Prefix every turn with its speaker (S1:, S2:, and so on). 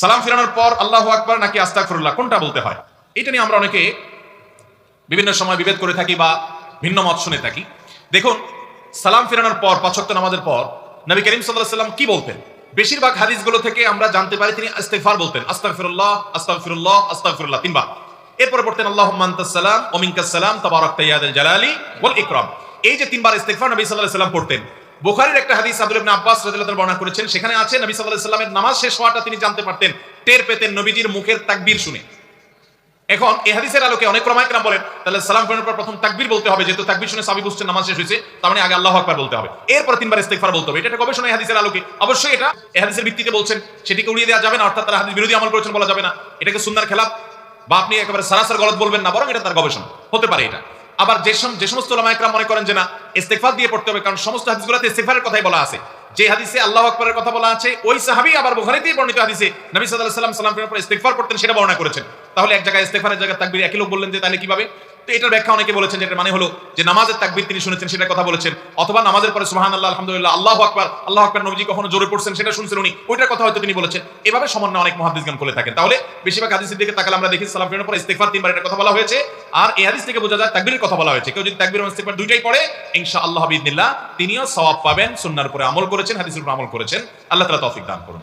S1: সালাম ফিরানোর পর আল্লাহ আকবার নাকি আস্তাগফিরুল্লাহ, কোনটা বলতে হয়? এটা নিয়ে আমরা অনেকে বিভিন্ন সময় বিভেদ করে থাকি বা ভিন্ন মত শুনে থাকি। দেখুন, সালাম ফিরানোর পর পাঁচক্ত নামাজের পর নবী করিম সাল্লাহ সাল্লাম কি বলতেন? বেশিরভাগ হাদিসগুলো থেকে আমরা জানতে পারি তিনি ইস্তেগফার বলতেন, আস্তাগফিরুল্লাহ আস্তাগফিরুল্লাহ আস্তাগফিরুল্লাহ তিনবার। এরপরে পড়তেন আনতাস সালাম ওয়া মিনকাস সালাম তাবারাকতা ইয়া জালালি ওয়াল ইকরাম। এই যে তিনবার ইস্তেগফার নবী আলাইহি সাল্লাম পড়তেন বুখারীর একটা হাদিস আব্দুল ইবনে আব্বাস রাদিয়াল্লাহু বর্ণনা করেছেন, সেখানে আছে, নবী সাল্লাল্লাহু আলাইহি সাল্লামের নামাজ শেষ হওয়াটা তিনি জানতে পারতেন। টের পেতেন নবীজির মুখের তাকবীর শুনে। এখন এই হাদিসের আলোকে অনেক প্রমাণিকরাম বলেন, তাহলে সালাম ফেরানোর পর প্রথম তাকবীর বলতে হবে, যেহেতু তাকবীর শুনে সাবি বুঝছেন নামাজ শেষ হয়েছে, তার মানে আগে আল্লাহু আকবার বলতে হবে। এরপর তিনবার ইস্তেগফার বলতে হবে। এটা একটা গবেষণা হাদিসের আলোকে। অবশ্যই এটা এই হাদিসের ভিত্তিতে বলছেন, সেটিকে উড়িয়ে দেওয়া যাবে না, অর্থাৎ তারা হাদিস বিরোধী আমল করেছেন বলা যাবে না। এটাকে সুন্নার খেলাফ বা আপনি একেবারে সারাসার গলত বলবেন না, বরং এটা তার গবেষণা। হতে পারে এটা। আবার যে সমস্ত ওলামা মনে করেন যে না, ইস্তেগফার দিয়ে পড়তে হবে, কারণ সমস্ত হাদিসগুলোতে ইস্তেফারের কথাই বলা আছে। যে হাদিসে আল্লাহ আকবরের কথা বলা আছে, ওই সাহাবী আবার বুখারীতেই বর্ণিত হাদিসে নবী ওয়াসাল্লাম সালাম ফেরার পর ইস্তেগফার করতেন, সেটা বর্ণনা করেছেন। তাহলে এক জায়গায় ইস্তেগফারের জায়গায় তাকবীর একই লোক বললেন যে, তাহলে কীভাবে? তো এটার ব্যাখ্যা অনেকে বলেছেন যে এটার মানে হলো যে, নামাজের তাকবীর তিনি শুনেছেন সেটা কথা বলেছেন। অথবা নামাজের পরে সুবহানাল্লাহ, আলহামদুলিল্লাহ, আল্লাহু আকবার আল্লাহু আকবার নবীজি কখনো জোরে পড়ছেন, সেটা শুনছেন উনি। ওইটার কথা হয়তো তিনি বলেছেন। এভাবে সমন্বয় অনেক মুহাদ্দিসগণ করে থাকেন। তাহলে বেশিরভাগ হাদিসের দিকে তাকালে আমরা দেখি সালাম ফেরানোর পর ইস্তেগফার তিনবার এটা কথা বলা হয়েছে। আর এই হাদিস থেকে বোঝা যায় তাকবীরের কথা বলা হয়েছে। কেউ যদি তাকবীর এবং ইস্তেগফার দুইটাই পড়ে, ইনশাআল্লাহ বিইذنিল্লাহ তিনিও সওয়াব পাবেন সুন্নাহর উপরে আমল করেছেন। হাদিসের উপর আমল করেছেন আল্লাহ তালা তৌফিক দান করুন।